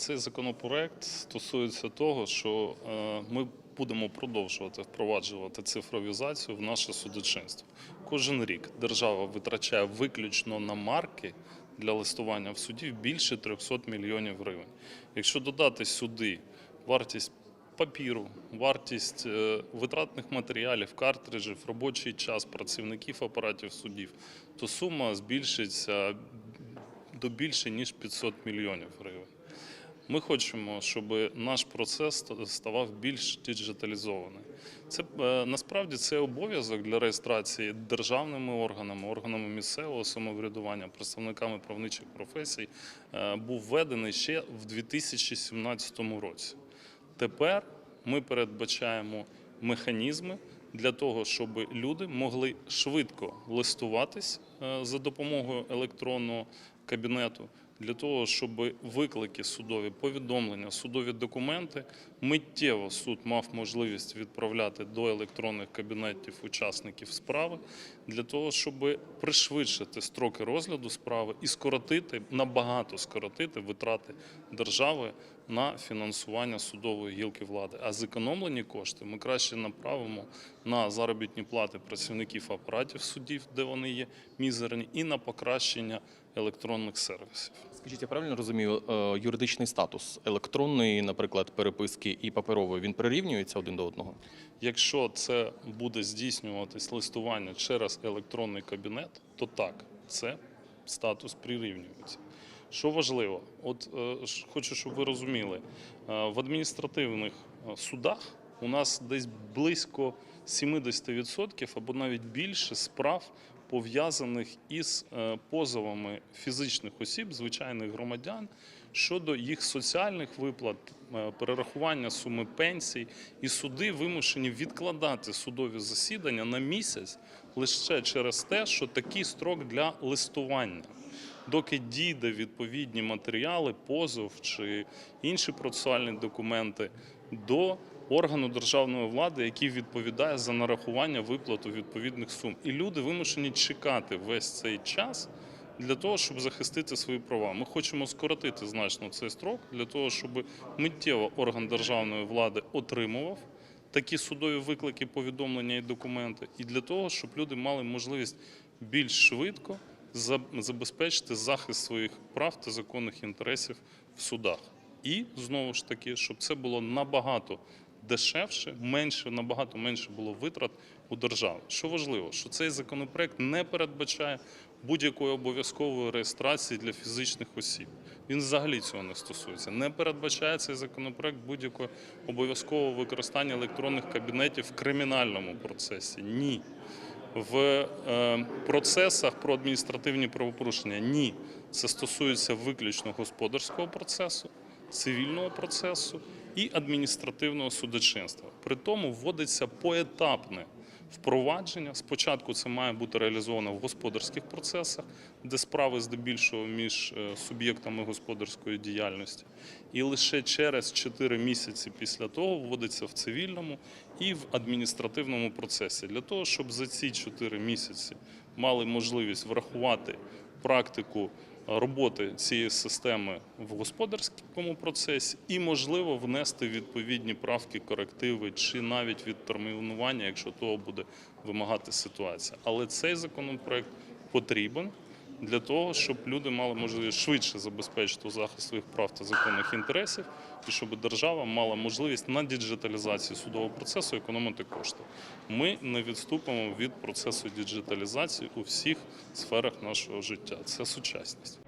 Цей законопроект стосується того, що е, ми будемо продовжувати впроваджувати цифровізацію в наше судочинство. Кожен рік держава витрачає виключно на марки для листування в суді більше 300 мільйонів гривень. Якщо додати сюди вартість папіру, вартість е, витратних матеріалів, картриджів, робочий час працівників апаратів судів, то сума збільшиться до більше ніж 500 мільйонів гривень. Ми хочемо, щоб наш процес ставав більш діджиталізований. Це е, насправді це обов'язок для реєстрації державними органами, органами місцевого самоврядування, представниками правничих професій е, був введений ще в 2017 році. Тепер ми передбачаємо механізми для того, щоб люди могли швидко листуватись е, за допомогою електронного кабінету, для того, щоб виклики судові, повідомлення, судові документи миттєво суд мав можливість відправляти до електронних кабінетів учасників справи, для того, щоб пришвидшити строки розгляду справи і скоротити набагато скоротити витрати держави на фінансування судової гілки влади. А зекономлені кошти ми краще направимо на заробітні плати працівників апаратів судів, де вони є мізерні, і на покращення електронних сервісів. Скажіть, я правильно розумію, е, юридичний статус електронної, наприклад, переписки і паперової він прирівнюється один до одного? Якщо це буде здійснюватись листування через електронний кабінет, то так, це статус прирівнюється. Що важливо, от е, хочу, щоб ви розуміли, е, в адміністративних судах у нас десь близько 70% або навіть більше справ пов'язаних із е, позовами фізичних осіб, звичайних громадян щодо їх соціальних виплат, е, перерахування суми пенсій, і суди вимушені відкладати судові засідання на місяць лише через те, що такий строк для листування. Доки дійде відповідні матеріали, позов чи інші процесуальні документи до органу державної влади, який відповідає за нарахування виплату відповідних сум. І люди вимушені чекати весь цей час для того, щоб захистити свої права. Ми хочемо скоротити значно цей строк для того, щоб миттєво орган державної влади отримував такі судові виклики, повідомлення і документи, і для того, щоб люди мали можливість більш швидко забезпечити захист своїх прав та законних інтересів в судах. І знову ж таки, щоб це було набагато дешевше, менше, набагато менше було витрат у держави. Що важливо, що цей законопроект не передбачає будь-якої обов'язкової реєстрації для фізичних осіб. Він взагалі цього не стосується. Не передбачає цей законопроект будь-якого обов'язкового використання електронних кабінетів в кримінальному процесі. Ні. В е, процесах про адміністративні правопорушення ні. Це стосується виключно господарського процесу, цивільного процесу і адміністративного судочинства. При тому вводиться поетапне впровадження. Спочатку це має бути реалізовано в господарських процесах, де справи здебільшого між е, суб'єктами господарської діяльності. І лише через 4 місяці після того вводиться в цивільному і в адміністративному процесі для того, щоб за ці 4 місяці мали можливість врахувати практику роботи цієї системи в господарському процесі і, можливо, внести відповідні правки, корективи чи навіть відтермінування, якщо того буде вимагати ситуація. Але цей законопроект потрібен для того, щоб люди мали можливість швидше забезпечити захист своїх прав та законних інтересів, і щоб держава мала можливість на діджиталізації судового процесу економити кошти. Ми не відступимо від процесу діджиталізації у всіх сферах нашого життя. Це сучасність.